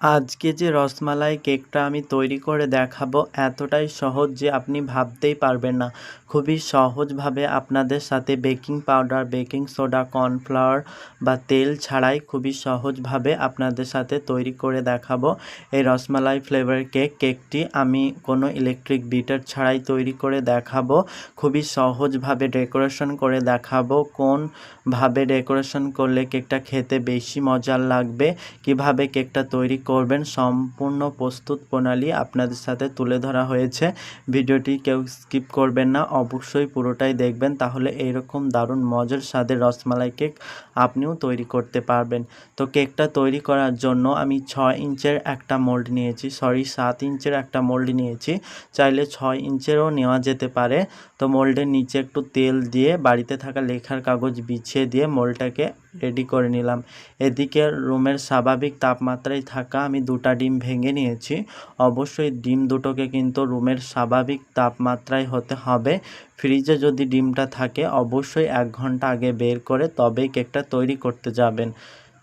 আজকে যে রসমালাই কেকটা আমি তৈরি করে দেখাবো এতটাই সহজ যে আপনি ভাবতেই পারবেন না। খুবই সহজভাবে আপনাদের সাথে baking powder, baking soda, cornflour বা তেল ছাড়াই খুবই সহজভাবে আপনাদের সাথে তৈরি করে দেখাবো। এই রসমালাই ফ্লেভার কেক, কেকটি আমি কোনো ইলেকট্রিক বিটার ছাড়াই তৈরি করে দেখাবো। খুবই সহজভাবে ডেকোরেশন করে দেখাবো কোনভাবে ডেকোরেশন করলে কেকটা খেতে বেশি মজার লাগবে, কীভাবে কেকটা তৈরি করবেন সম্পূর্ণ প্রস্তুত প্রণালী আপনাদের সাথে তুলে ধরা হয়েছে। ভিডিওটি কেউ স্কিপ করবেন না, অবশ্যই পুরোটাই দেখবেন, তাহলে এইরকম দারুণ মজার স্বাদের রসমালাই কেক আপনিও তৈরি করতে পারবেন। তো কেকটা তৈরি করার জন্য আমি ছয় ইঞ্চের একটা মোল্ড নিয়েছি, সরি, সাত ইঞ্চের একটা মোল্ড নিয়েছি। চাইলে ছয় ইঞ্চেরও নেওয়া যেতে পারে। তো মোল্ডের নিচে একটু তেল দিয়ে বাড়িতে থাকা লেখার কাগজ বিছিয়ে দিয়ে মোল্ডটাকে রেডি করে নিলাম। এদিকে রুমের স্বাভাবিক তাপমাত্রায় থাকা আমি দুটা ডিম ভেঙে নিয়েছি। অবশ্যই ডিম দুটোকে কিন্তু রুমের স্বাভাবিক তাপমাত্রায় হতে হবে। ফ্রিজে যদি ডিমটা থাকে, অবশ্যই এক ঘণ্টা আগে বের করে তবেই কেকটা তৈরি করতে যাবেন।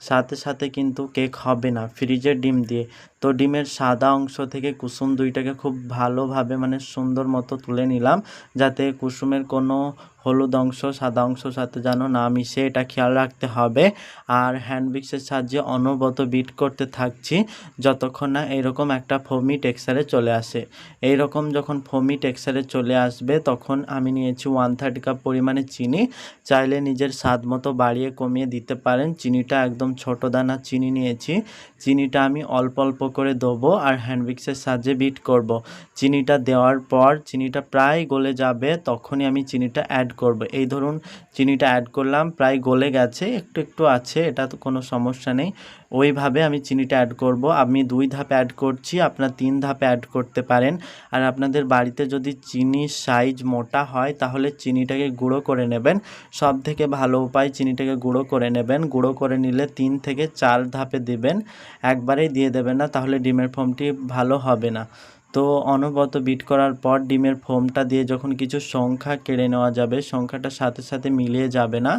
সাথে সাথে কিন্তু কেক হবে না, ফ্রিজের ডিম দিয়ে। তো ডিমের সাদা অংশ থেকে কুসুম দুইটাকে খুব ভালোভাবে মানে সুন্দর মতো তুলে নিলাম, যাতে কুসুমের কোনো হলুদ অংশ, সাদা অংশ সাথে যেন না মিশে, এটা খেয়াল রাখতে হবে। আর হ্যান্ড বিক্সের সাহায্যে অনবরত বিট করতে থাকছি, যতক্ষণ না এরকম একটা ফমি টেক্সারে চলে আসে। এই রকম যখন ফমি টেক্সারে চলে আসবে, তখন আমি নিয়েছি ওয়ান থার্টি কাপ পরিমাণে চিনি। চাইলে নিজের স্বাদ মতো বাড়িয়ে কমিয়ে দিতে পারেন। চিনিটা একদম ছোট দানা চিনি নিয়েছি। চিনিটা আমি অল্প অল্প করে দেবো আর হ্যান্ড বিক্সের সাহায্যে বিট করব। চিনিটা দেওয়ার পর, চিনিটা প্রায় গলে যাবে, তখনই আমি চিনিটা অ্যাড করব। এই ধরুন, চিনিটা অ্যাড করলাম, প্রায় গলে গেছে, একটু একটু আছে, এটা তো কোনো সমস্যা নেই। ওইভাবে আমি চিনিটা অ্যাড করব। আমি দুই ধাপে অ্যাড করছি, আপনার তিন ধাপে অ্যাড করতে পারেন। আর আপনাদের বাড়িতে যদি চিনির সাইজ মোটা হয়, তাহলে চিনিটাকে গুঁড়ো করে নেবেন। সব থেকে ভালো উপায়, চিনিটাকে গুঁড়ো করে নেবেন। গুঁড়ো করে নিলে তিন থেকে চার ধাপে দিবেন। একবারেই দিয়ে দেবেন না, তাহলে ডিমের ফোমটি ভালো হবে না। তো অনবরত বিট করার পর ডিমের ফোমটা দিয়ে যখন কিছু সংখ্যা কেড়ে নেওয়া যাবে সংখ্যাটার সাথে সাথে মিলিয়ে যাবে না,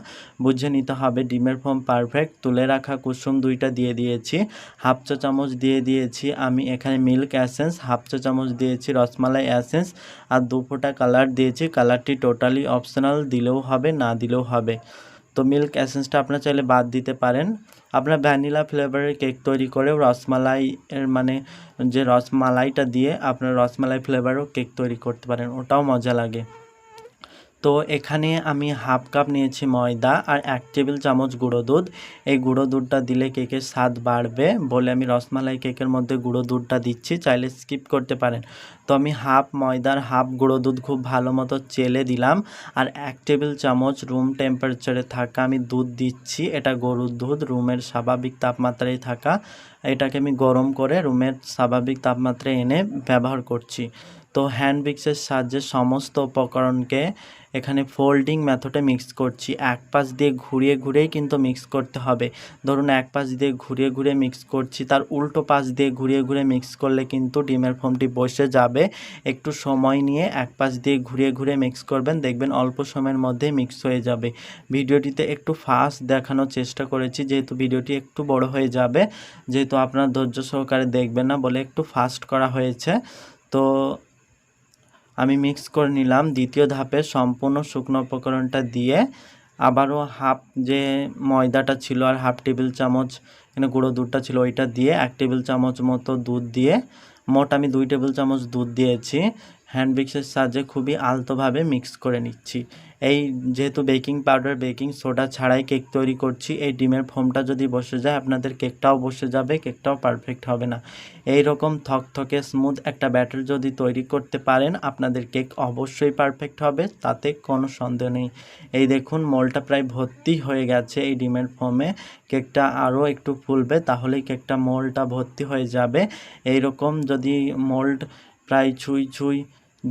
বুঝে নিতে হবে ডিমের ফোম পারফেক্ট তুলে রাখা কুসুম দুইটা দিয়ে দিয়েছি, হাফ চা চামচ দিয়ে দিয়েছি আমি এখানে মিল্ক অ্যাসেন্স হাফ চা চামচ দিয়েছি রসমালাই অ্যাসেন্স আর দু ফোঁটা কালার দিয়েছি কালারটি টোটালি অপশনাল দিলেও হবে, না দিলেও হবে। তো মিল্ক অ্যাসেন্সটা আপনার চাইলে বাদ দিতে পারেন। আপনার ভ্যানিলা ফ্লেভারের কেক তৈরি করেও রসমালাই এর মানে যে রসমালাইটা দিয়ে আপনার রসমালাই ফ্লেভারও কেক তৈরি করতে পারেন, ওটাও মজা লাগে। তো এখানে আমি হাফ কাপ নিয়েছি ময়দা আর এক টেবিল চামচ গুঁড়ো দুধ। এই গুঁড়ো দুধটা দিলে কেকের স্বাদ বাড়বে বলে আমি রসমালাই কেকের মধ্যে গুঁড়ো দুধটা দিচ্ছি, চাইলে স্কিপ করতে পারেন। তো আমি হাফ ময়দার হাফ গুঁড়ো দুধ খুব ভালো মতো চেলে দিলাম আর এক টেবিল চামচ রুম টেম্পারেচারে থাকা আমি দুধ দিচ্ছি। এটা গরুর দুধ, রুমের স্বাভাবিক তাপমাত্রায় থাকা। এটাকে আমি গরম করে রুমের স্বাভাবিক তাপমাত্রায় এনে ব্যবহার করছি। তো হ্যান্ড মিক্সের সাহায্যে সমস্ত উপকরণকে এখানে ফোল্ডিং মেথডে মিক্স করছি। এক পাশ দিয়ে ঘুরিয়ে ঘুরিয়েই কিন্তু মিক্স করতে হবে। ধরুন এক পাশ দিয়ে ঘুরিয়ে ঘুরিয়ে মিক্স করছি, তার উল্টো পাশ দিয়ে ঘুরিয়ে ঘুরিয়ে মিক্স করলে কিন্তু ডিমের ফোমটি বসে যাবে। একটু সময় নিয়ে এক পাশ দিয়ে ঘুরিয়ে ঘুরিয়ে মিক্স করবেন, দেখবেন অল্প সময়ের মধ্যে মিক্স হয়ে যাবে। ভিডিওটিতে একটু ফাস্ট দেখানোর চেষ্টা করেছি, যেহেতু ভিডিওটি একটু বড় হয়ে যাবে, যেহেতু আপনার ধৈর্য সহকারে দেখবেন না বলে একটু ফাস্ট করা হয়েছে। তো আমি মিক্স করে নিলাম। দ্বিতীয় ধাপে সম্পূর্ণ শুকনো উপকরণটা দিয়ে আবারও হাফ যে ময়দাটা ছিল আর হাফ টেবিল চামচ, এখানে গুঁড়ো দুধটা ছিল ওইটা দিয়ে এক টেবিল চামচ মতো দুধ দিয়ে, মোট আমি দুই টেবিল চামচ দুধ দিয়েছি। হ্যান্ড মিক্সের সাহায্যে খুবই আলতোভাবে মিক্স করে নিচ্ছি। এই যেহেতু বেকিং পাউডার, বেকিং সোডা ছাড়াই কেক তৈরি করছি, এই ডিমের ফোমটা যদি বসে যায়, আপনাদের কেকটাও বসে যাবে, কেকটাও পারফেক্ট হবে না। এই রকম থকথকে স্মুথ একটা ব্যাটার যদি তৈরি করতে পারেন, আপনাদের কেক অবশ্যই পারফেক্ট হবে, তাতে কোনো সন্দেহ নেই। এই দেখুন মলটা প্রায় ভর্তি হয়ে গেছে এই ডিমের ফোমে। কেকটা আরও একটু ফুলবে, তাহলেই কেকটা মোলটা ভর্তি হয়ে যাবে। এই রকম যদি মোল্ড প্রায় ছুঁই ছুঁই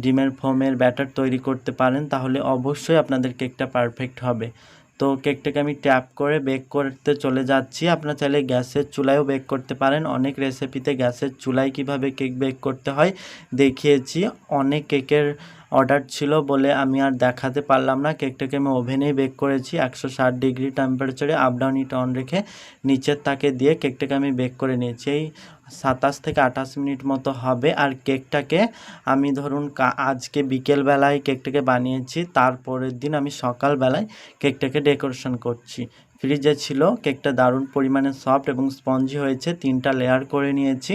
ডিমের ফোমের ব্যাটার তৈরি করতে পারেন, তাহলে অবশ্যই আপনাদের কেকটা পারফেক্ট হবে। তো কেকটাকে আমি ট্যাপ করে বেক করতে চলে যাচ্ছি। আপনার চাইলে গ্যাসের চুলায়ও বেক করতে পারেন। অনেক রেসিপিতে গ্যাসের চুলায় কীভাবে কেক বেক করতে হয় দেখিয়েছি। অনেক কেকের অর্ডার ছিল বলে আমি আর দেখাতে পারলাম না। কেকটাকে আমি ওভেনেই বেক করেছি। একশো ষাট ডিগ্রি টেম্পারেচারে আপ ডাউন হিট অন রেখে নিচের তাকে দিয়ে কেকটাকে আমি বেক করে নিয়েছি। এই সাতাশ থেকে আঠাশ মিনিট মতো হবে আর কেকটাকে আমি ধরুন আজকে বিকেলবেলায় কেকটাকে বানিয়েছি, তারপরের দিন আমি সকালবেলায় কেকটাকে ডেকোরেশন করছি। ফ্রিজে ছিল, কেকটা দারুণ পরিমাণে সফট এবং স্পঞ্জি হয়েছে, তিনটা লেয়ার করে নিয়েছি।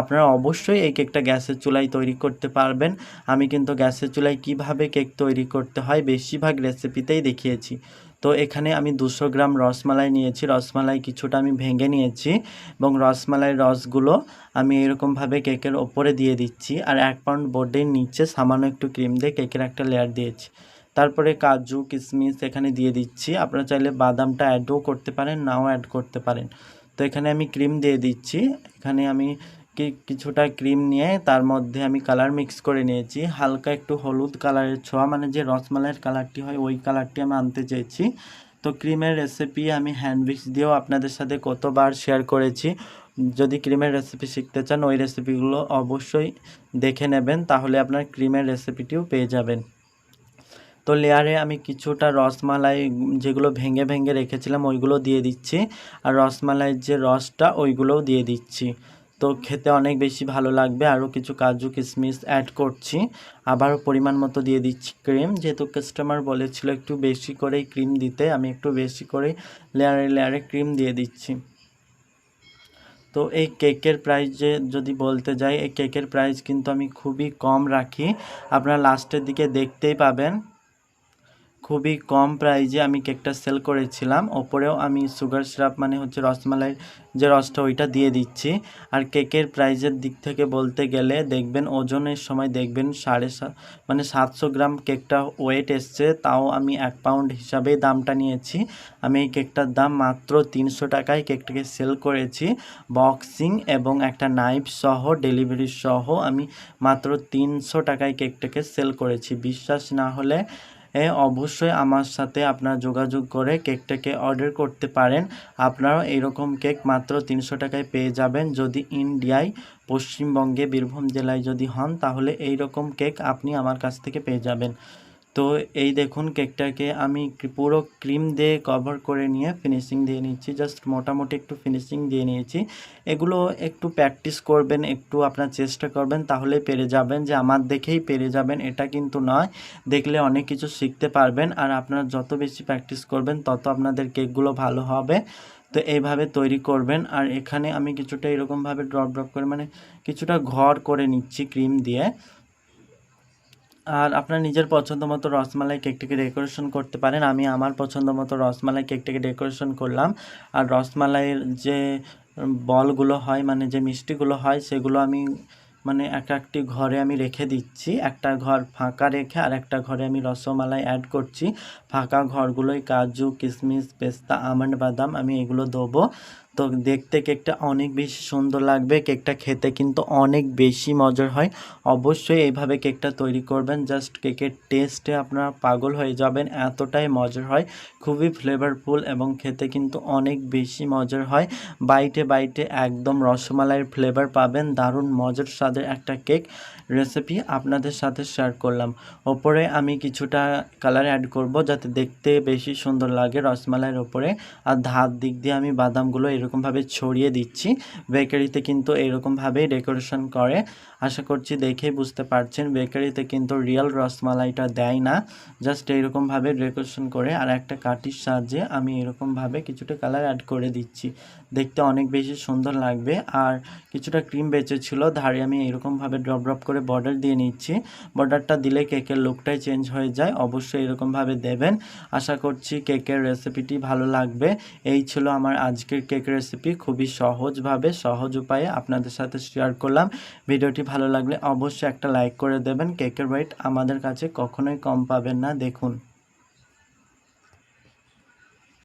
আপনারা অবশ্যই এই কেকটা গ্যাসের চুলায় তৈরি করতে পারবেন। আমি কিন্তু গ্যাসের চুলায় কীভাবে কেক তৈরি করতে হয় বেশিরভাগ রেসিপিতেই দেখিয়েছি। তো এখানে আমি দুশো গ্রাম রসমালাই নিয়েছি, রসমালাই কিছুটা আমি ভেঙে নিয়েছি এবং রসমালাইয়ের রসগুলো আমি এরকমভাবে কেকের ওপরে দিয়ে দিচ্ছি আর এক পাউন্ড বোর্ডের নিচে সামান্য একটু ক্রিম দিয়ে কেকের একটা লেয়ার দিয়েছি। তারপরে কাজু কিশমিশ এখানে দিয়ে দিচ্ছি। আপনারা চাইলে বাদামটা অ্যাডও করতে পারেন, নাও অ্যাড করতে পারেন। তো এখানে আমি ক্রিম দিয়ে দিচ্ছি। এখানে আমি কিছুটা ক্রিম নিয়ে তার মধ্যে আমি কালার মিক্স করে নিয়েছি। হালকা একটু হলুদ কালারের ছোঁয়া মানে যে রসমালাইয়ের কালারটি হয়, ওই কালারটি আমি আনতে চেয়েছি তো ক্রিমের রেসিপি আমি হ্যান্ড উইক্স দিয়েও আপনাদের সাথে কতবার শেয়ার করেছি। যদি ক্রিমের রেসিপি শিখতে চান, ওই রেসিপিগুলো অবশ্যই দেখে নেবেন, তাহলে আপনার ক্রিমের রেসিপিটিও পেয়ে যাবেন। তো লেয়ারে আমি কিছুটা রসমালাই যেগুলো ভেঙে ভেঙে রেখেছিলাম ওইগুলো দিয়ে দিচ্ছি। আর রসমালাইয়ের যে রসটা, ওইগুলোও দিয়ে দিচ্ছি। তো খেতে অনেক বেশি ভালো লাগবে। আরও কিছু কাজু কিশমিশ অ্যাড করছি। আবারও পরিমাণ মতো দিয়ে দিচ্ছি ক্রিম যেহেতু কাস্টমার বলেছিল একটু বেশি করেই ক্রিম দিতে, আমি একটু বেশি করেই লেয়ারে লেয়ারে ক্রিম দিয়ে দিচ্ছি। তো এই কেকের প্রাইস যে যদি বলতে যাই, এই কেকের প্রাইস কিন্তু আমি খুবই কম রাখি। আপনারা লাস্টের দিকে দেখতেই পাবেন। খুবই কম প্রাইজে আমি কেকটা সেল করেছিলাম। ওপরেও আমি সুগার সিরাপ মানে হচ্ছে রসমালাই যে রসটা ওইটা দিয়ে দিচ্ছি। আর কেকের প্রাইজের দিক থেকে বলতে গেলে দেখবেন ওজনের সময় দেখবেন সাড়ে মানে সাতশো গ্রাম কেকটা ওয়েট এসছে, তাও আমি এক পাউন্ড হিসাবেই দামটা নিয়েছি। আমি এই কেকটার দাম মাত্র তিনশো টাকায় কেকটাকে সেল করেছি। বক্সিং এবং একটা নাইফ সহ, ডেলিভারি সহ আমি মাত্র তিনশো টাকায় কেকটাকে সেল করেছি। বিশ্বাস না হলে অবশ্যই আমার সাথে আপনারা যোগাযোগ করে কেকটাকে অর্ডার করতে পারেন। আপনারাও এরকম কেক মাত্র তিনশো টাকায় পেয়ে যাবেন। যদি ইন্ডিয়ায়, পশ্চিমবঙ্গে, বীরভূম জেলায় যদি হন, তাহলে এই রকম কেক আপনি আমার কাছ থেকে পেয়ে যাবেন। তো এই দেখুন কেকটাকে আমি পুরো ক্রিম দিয়ে কভার করে নিয়ে ফিনিশিং দিয়ে নিচ্ছি। জাস্ট মোটামুটি একটু ফিনিশিং দিয়ে নিয়েছি। এগুলো একটু প্র্যাকটিস করবেন, একটু আপনার চেষ্টা করবেন, তাহলেই পেরে যাবেন। যে আমার দেখেই পেরে যাবেন, এটা কিন্তু নয়। দেখলে অনেক কিছু শিখতে পারবেন আর আপনারা যত বেশি প্র্যাকটিস করবেন, তত আপনাদের কেকগুলো ভালো হবে। তো এইভাবে তৈরি করবেন। আর এখানে আমি কিছুটা এরকমভাবে ড্রপ ড্রপ করে মানে কিছুটা ঘর করে নিচ্ছি ক্রিম দিয়ে। আর আপনার নিজের পছন্দ মতো রসমালাই কেকটিকে ডেকোরেশন করতে পারেন। আমি আমার পছন্দ মতো রসমালাই কেকটিকে ডেকোরেশন করলাম। আর রসমালাইয়ের যে বলগুলো হয় মানে যে মিষ্টিগুলো হয়, সেগুলো আমি মানে এক একটি ঘরে আমি রেখে দিচ্ছি। একটা ঘর ফাঁকা রেখে আর একটা ঘরে আমি রসমালাই অ্যাড করছি। ফাঁকা ঘরগুলোয় কাজু কিশমিশ পেস্তা, আমন্ড, বাদাম আমি এগুলো দেবো। তো দেখতে কেকটা অনেক বেশি সুন্দর লাগবে। কেকটা খেতে কিন্তু অনেক বেশি মজার হয়। অবশ্যই এইভাবে কেকটা তৈরি করবেন, জাস্ট কেকের টেস্টে আপনারা পাগল হয়ে যাবেন, এতটাই মজার হয়। খুবই ফ্লেভারফুল এবং খেতে কিন্তু অনেক বেশি মজার হয়। বাইটে বাইটে একদম রসমালাইয়ের ফ্লেভার পাবেন, দারুণ মজার স্বাদের একটা কেক। রেসিপি আপনাদের সাথে শেয়ার করলাম। ওপরে আমি কিছুটা কালার অ্যাড করব, যাতে দেখতে বেশি সুন্দর লাগে রসমালাইয়ের ওপরে। আর ধার দিক দিয়ে আমি বাদামগুলো এরকমভাবে ছড়িয়ে দিচ্ছি। বেকারিতে কিন্তু এরকমভাবেই ডেকোরেশন করে। আশা করছি দেখেই বুঝতে পারছেন, বেকারিতে কিন্তু রিয়েল রসমালাইটা দেয় না। জাস্ট এইরকমভাবে ডেকোরেশন করে আর একটা কাঠির সাহায্যে আমি এরকমভাবে কিছুটা কালার অ্যাড করে দিচ্ছি। দেখতে অনেক বেশি সুন্দর লাগবে। আর কিছুটা ক্রিম বেঁচেছিল ধারে আমি এরকমভাবে ড্রপ ড্রপ করে বর্ডার দিয়ে নিচ্ছি। বর্ডারটা দিলে কেকের লুকটাই চেঞ্জ হয়ে যায়, অবশ্যই এরকমভাবে দেবেন। আশা করছি কেকের রেসিপিটি ভালো লাগবে। এই ছিল আমার আজকের কেক রেসিপি খুবই সহজভাবে, সহজ উপায়ে আপনাদের সাথে শেয়ার করলাম। ভিডিওটি ভালো লাগলে অবশ্যই একটা লাইক করে দেবেন। কেকের ওয়েট আমাদের কাছে কখনোই কম পাবেন না। দেখুন।